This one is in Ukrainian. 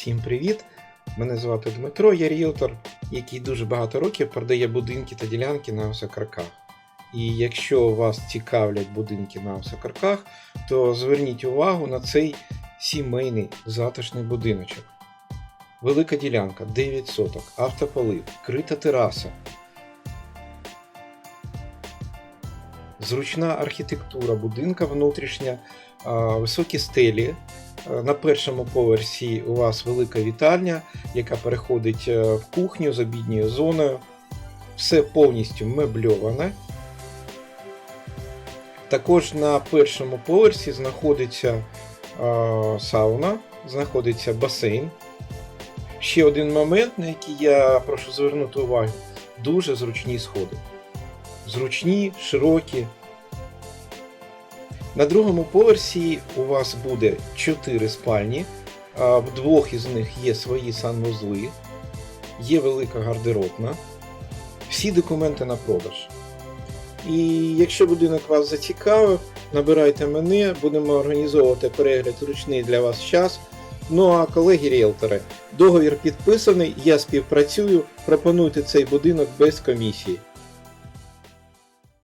Всім привіт! Мене звати Дмитро, я ріелтор, який дуже багато років продає будинки та ділянки на Осокарках. І якщо вас цікавлять будинки на Осокарках, то зверніть увагу на цей сімейний затишний будиночок. Велика ділянка 9 соток, автополив, крита тераса. Зручна архітектура будинка внутрішня, високі стелі, На першому поверсі у вас велика вітальня, яка переходить е, в кухню з обідньою зоною. Все повністю мебльоване. Також на першому поверсі знаходиться е, сауна, знаходиться басейн. Ще один момент, на який я прошу звернути увагу: дуже зручні сходи. Зручні, широкі, на другому поверсі у вас буде 4 спальні, в двох із них є свої санвузли, є велика гардеробна, всі документи на продаж. І якщо будинок вас зацікавив, набирайте мене, будемо організовувати перегляд зручний для вас час. Ну а колеги-ріелтори, договір підписаний, я співпрацюю, пропонуйте цей будинок без комісії.